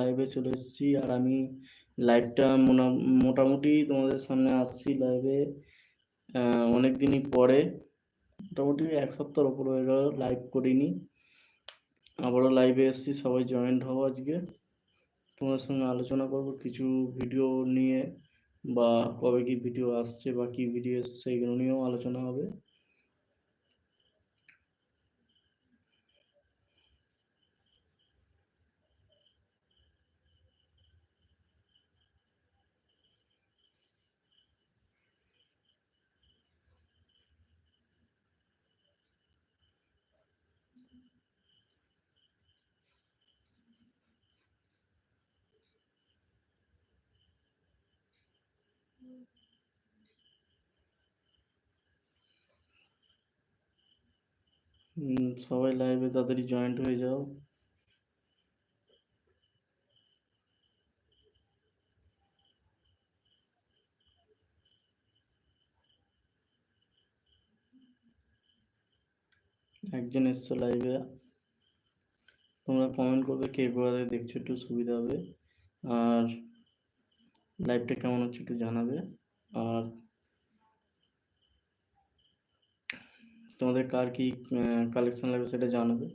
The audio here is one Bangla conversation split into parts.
লাইভে চলে এসেছি আর আমি লাইভটা মোটামুটি তোমাদের সামনে আসছি লাইভে অনেক দিনই পরে। মোটামুটি এক সপ্তাহের ওপর হয়ে গেল লাইভ করিনি। আবারও লাইভে এসেছি, সবাই জয়েন্ট হব আজকে। তোমাদের সঙ্গে আলোচনা করব কিছু ভিডিও নিয়ে বা কবে কি ভিডিও আসছে বা কি ভিডিও এসছে, এগুলো নিয়েও আলোচনা হবে। সবাই লাইভে তাড়াতাড়ি জয়েন্ট হয়ে যাও। একজন এসছো লাইভে তোমরা কমেন্ট করবে কে কোথায় দেখছ, একটু সুবিধা হবে। আর লাইভটা কেমন হচ্ছে একটু জানাবে। আর তোমাদের কার কি কালেকশন লাগবে সেটা জানাবে।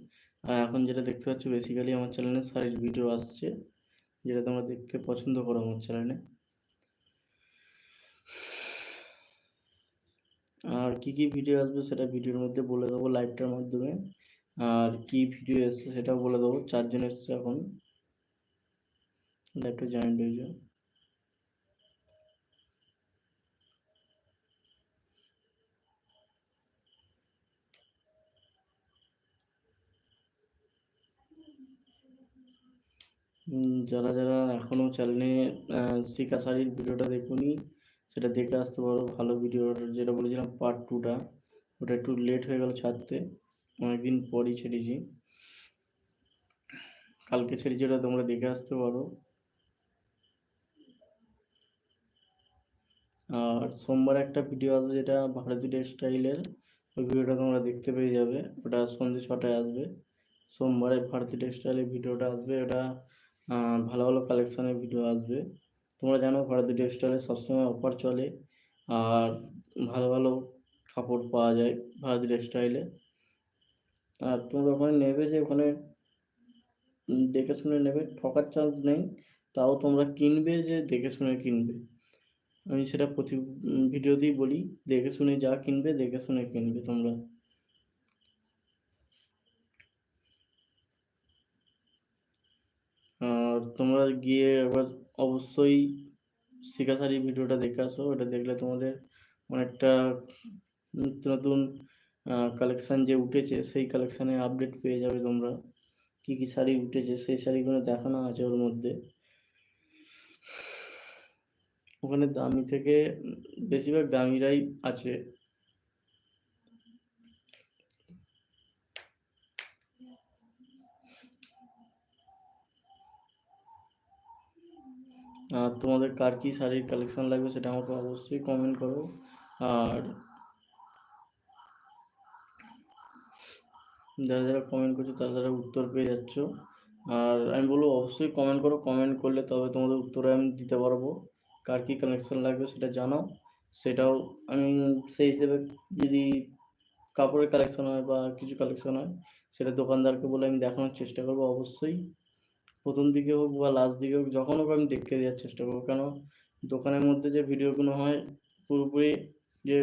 আর এখন যেটা দেখতে পাচ্ছ বেসিক্যালি আমার চ্যানেলে শাড়ির ভিডিও আসছে, যেটা তোমরা দেখতে পছন্দ করো আমার চ্যানেলে আর কি কি ভিডিও আসবে সেটা ভিডিওর মধ্যে বলে দেবো লাইভটার মাধ্যমে। আর কি ভিডিও এসছে সেটাও বলে দেবো, চারজন এসছে এখন। লাইভটা জয়েন্ট হয়ে যাও যারা যারা এখনও চ্যানেলে শিখা শাড়ির ভিডিওটা দেখুনি, সেটা দেখে আসতে পারো। ভালো ভিডিও যেটা বলেছিলাম পার্ট টুটা ওটা একটু লেট হয়ে গেল ছাড়তে। অনেকদিন পরই ছেড়েছি। কালকে ছেড়েছি ওটা তোমরা দেখে আসতে পারো। আর সোমবার একটা ভিডিও আসবে যেটা ভারতী টেক্সটাইলের ওই ভিডিওটা তোমরা দেখতে পেয়ে যাবে। ওটা সন্ধ্যে ছটায় আসবে। সোমবারে ভারতী টেক্সটাইলের ভিডিওটা আসবে। ওটা ভালো ভালো কালেকশানের ভিডিও আসবে। তোমরা জানো ভারতী টেক্সটাইলে সবসময় অফার চলে আর ভালো ভালো কাপড় পাওয়া যায় ভারতী টেক্সটাইলে আর তোমরা ওখানে নেবে যে ওখানে দেখে শুনে নেবে, ঠকার চান্স নেই, তাও তোমরা কিনবে যে দেখে শুনে কিনবে। আমি সেটা প্রতি ভিডিওতেই বলি, দেখে শুনে যা কিনবে, দেখে শুনে কিনবে তোমরা আর তোমরা গিয়ে একবার অবশ্যই শিখা শাড়ি ভিডিওটা দেখে আসো। ওটা দেখলে তোমাদের অনেকটা নিত্য নতুন কালেকশান যে উঠেছে, সেই কালেকশানের আপডেট পেয়ে যাবে তোমরা। কী কী শাড়ি উঠেছে, সেই শাড়িগুলো দেখানো আছে ওর মধ্যে। ওখানে দামি থেকে বেশিরভাগ দামিরাই আছে। আর তোমাদের কার কী শাড়ির কালেকশন লাগবে সেটা আমাকে অবশ্যই কমেন্ট করো। আর যারা যারা কমেন্ট করছ তারা যারা উত্তর পেয়ে যাচ্ছ। আর আমি বলব অবশ্যই কমেন্ট করো কমেন্ট করলে তবে তোমাদের উত্তরে আমি দিতে পারব। কার কী কালেকশন লাগবে সেটা জানাও সেটাও আমি সেই হিসেবে যদি কাপড়ের কালেকশন হয় বা কিছু কালেকশন হয়, সেটা দোকানদারকে বলে আমি দেখানোর চেষ্টা করব অবশ্যই। প্রথম দিকে হোক বা লাস্ট দিকে হোক, যখন হোক আমি দেখতে দেওয়ার চেষ্টা করব। কেন? দোকানের মধ্যে যে ভিডিওগুলো হয়, পুরোপুরি যে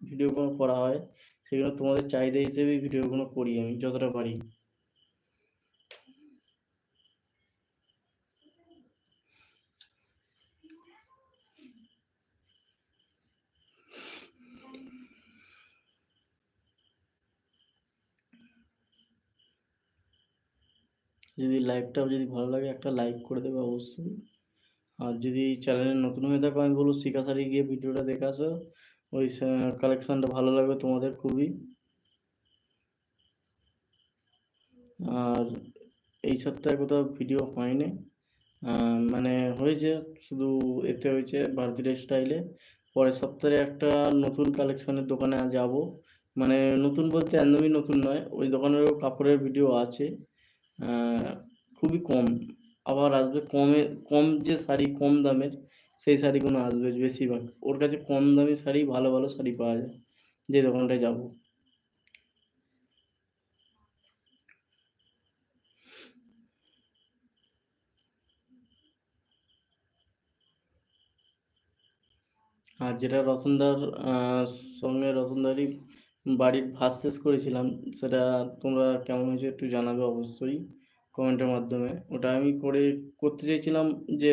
ভিডিওগুলো করা হয়, সেগুলো তোমাদের চাহিদা হিসেবেই ভিডিওগুলো করি আমি, যতটা পারি। যদি লাইভটাও যদি ভালো লাগে, একটা লাইক করে দেবে অবশ্যই। আর যদি চ্যানেলে নতুন হয়ে থাকো, আমি বলব শিখা শাড়ি গিয়ে ভিডিওটা দেখে আসো। ওই কালেকশানটা ভালো লাগবে তোমাদের খুবই। আর এই সপ্তাহে কোথাও ভিডিও হয়নি মানে হয়েছে, শুধু এতে হয়েছে ভারতীয় স্টাইলে পরের সপ্তাহে একটা নতুন কালেকশনের দোকানে যাব। মানে নতুন বলতে একদমই নতুন নয়, ওই দোকানেরও কাপড়ের ভিডিও আছে। খুবই কম। আবার আসবে কমে, কম যে শাড়ি কম দামের, সেই শাড়িগুলো আসবে বেশিরভাগ। ওর কাছে কম দামি শাড়ি, ভালো ভালো শাড়ি পাওয়া যায়। যে দোকানটায় যাব। আর যেটা রতনদার সঙ্গে রতনদারই বাড়ির ভাত শেষ করেছিলাম, সেটা তোমরা কেমন হয়েছে একটু জানাবে অবশ্যই কমেন্টের মাধ্যমে। ওটা আমি করে করতে চেয়েছিলাম যে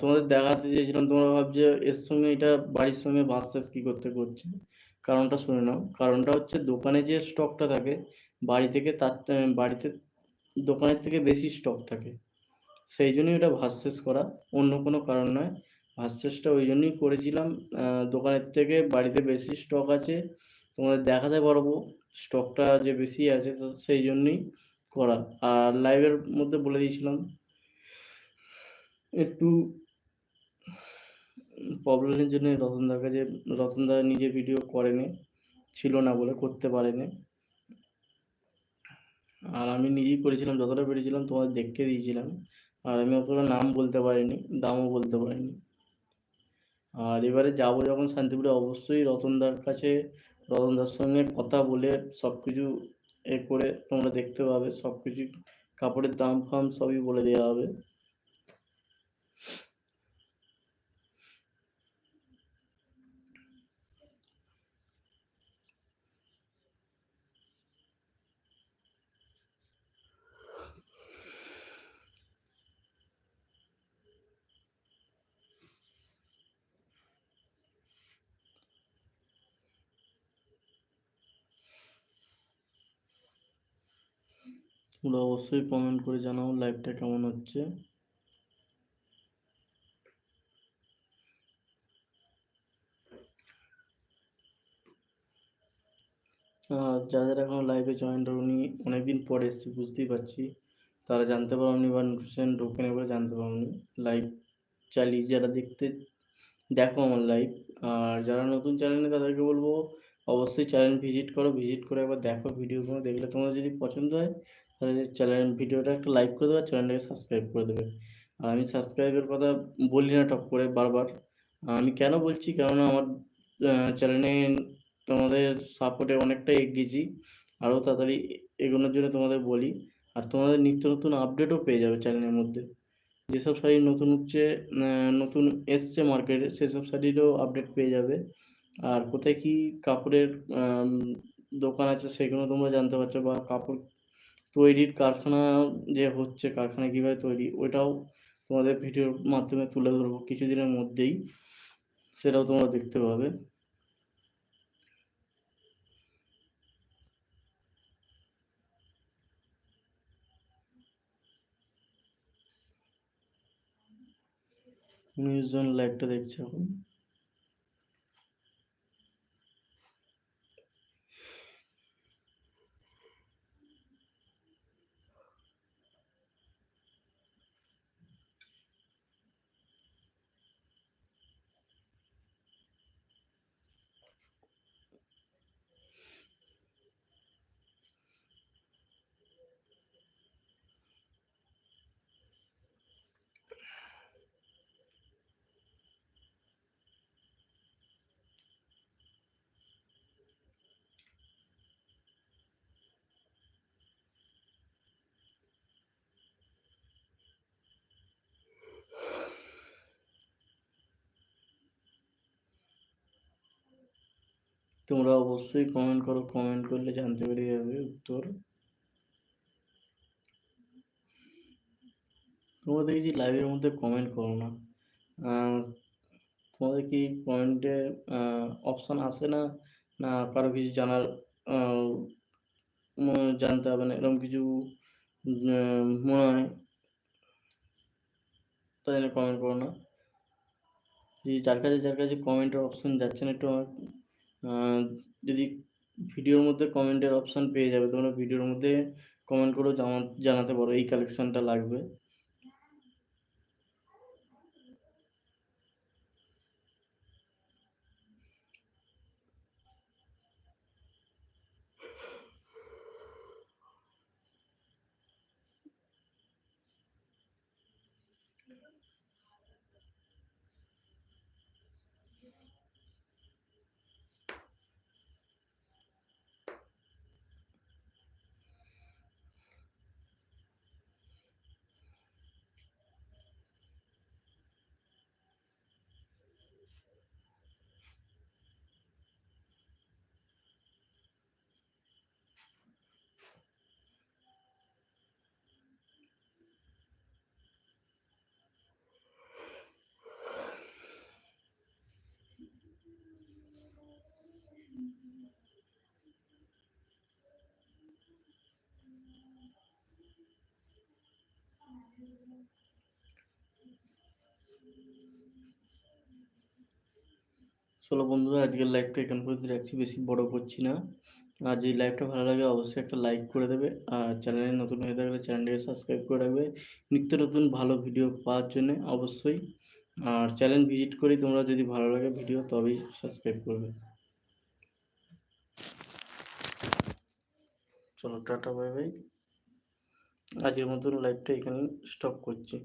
তোমাদের দেখাতে চেয়েছিলাম, তোমরা ভাবছে এর সঙ্গে এটা বাড়ির সঙ্গে ভাত শেষ কী করতে করছে? কারণটা শুনে নাও। কারণটা হচ্ছে দোকানে যে স্টকটা থাকে, বাড়ি থেকে তার বাড়িতে দোকানের থেকে বেশি স্টক থাকে। সেই জন্যই ওটা ভার্সেস করা। অন্য কোনো কারণ নয়। ভার্সেসটা ওই জন্যই করেছিলাম দোকানের থেকে বাড়িতে বেশি স্টক আছে তোমাদের দেখাতে পারব স্টকটা যে বেশি আছে তো সেই জন্যই করা আর লাইভের মধ্যে বলে দিয়েছিলাম, একটু প্রবলেমের জন্য রতনদার কাছে রতনদা নিজে ভিডিও করেনি, ছিল না বলে করতে পারেনি। আর আমি নিজেই করেছিলাম, যতটা পেরেছিলাম তোমাদের দেখতে দিয়েছিলাম। আর আমি অতটা নাম বলতে পারিনি, দামও বলতে পারিনি। আর এবারে যাব যখন শান্তিপুরে, অবশ্যই রতনদার কাছে রতনদার সঙ্গে কথা বলে সব কিছু এ করে তোমরা দেখতে পাবে সব কিছু কাপড়ের দাম ফাম সবই বলে দেওয়া হবে। তোমরা অবশ্যই কমেন্ট করে জানাও লাইভটা কেমন হচ্ছে। আর যাদের এখনও লাইভে জয়েন হয়নি অনেকদিন পরে এসেছি, বুঝতেই পারছি। তারা জানতে পারোনি বা নোটিফিকেশন ঢোকেনি বলে জানতে পারোনি। লাইভ চালিয়ে যারা দেখতে, দেখো আমার লাইভ আর যারা নতুন চ্যানেলে তাদেরকে বলব, অবশ্যই চ্যানেল ভিজিট করো ভিজিট করে একবার দেখো ভিডিওগুলো দেখলে তোমার যদি পছন্দ হয় তাহলে চ্যানেল ভিডিওটা একটা লাইক করে দেবে চ্যানেলটাকে সাবস্ক্রাইব করে দেবে। আর আমি সাবস্ক্রাইবের কথা বলি না টপ করে বারবার। আমি কেন বলছি? কেননা আমার চ্যানেলে তোমাদের সাপোর্টে অনেকটাই এগিয়েছি আরও তাড়াতাড়ি এগোনোর জন্য তোমাদের বলি। আর তোমাদের নিত্য নতুন আপডেটও পেয়ে যাবে চ্যানেলের মধ্যে। যেসব শাড়ি নতুন উঠছে নতুন এসছে মার্কেটে সেসব শাড়িরও আপডেট পেয়ে যাবে। আর কোথায় কি কাপড়ের দোকান আছে সেগুলো তোমরা জানতে পারছ বা কাপড় তৈরির কারখানা যে হচ্ছে, কারখানা কীভাবে তৈরি, ওইটাও তোমাদের ভিডিওর মাধ্যমে তুলে ধরবো কিছুদিনের মধ্যেই। সেটাও তোমরা দেখতে পাবে। জন লাইভটা দেখছে এখন। তোমরা অবশ্যই কমেন্ট করো কমেন্ট করলে জানতে পেরে যাবে উত্তর। তোমরা দেখেছি লাইভের মধ্যে কমেন্ট করো না। তোমাদের কি কমেন্টে অপশান আসে না? না, কারও কিছু জানার জানতে হবে না, এরকম কিছু মনে হয়। তাই জন্য কমেন্ট করো না। যার কাছে যার কাছে কমেন্টের অপশান যাচ্ছে না একটু যদি ভিডিওর মধ্যে কমেন্টের অপশান পেয়ে যাবে, তোমরা ভিডিওর মধ্যে কমেন্ট করেও জানাতে পারো, এই কালেকশানটা লাগবে। চলো বন্ধুরা, আজকের লাইভটা এখান পর্যন্ত রাখছি। বেশি বড় করছি না। আর যদি লাইভটা ভালো লাগে, অবশ্যই একটা লাইক করে দেবে। আর চ্যানেলে নতুন হয়ে থাকলে চ্যানেলটাকে সাবস্ক্রাইব করে রাখবে। নিত্য নতুন ভালো ভিডিও পাওয়ার জন্য অবশ্যই। আর চ্যানেল ভিজিট করি, তোমরা যদি ভালো লাগে ভিডিও তবেই সাবস্ক্রাইব করবে। চলো, টাটা বাই বাই আজকের মতন লাইভটা এখানে স্টপ করছি।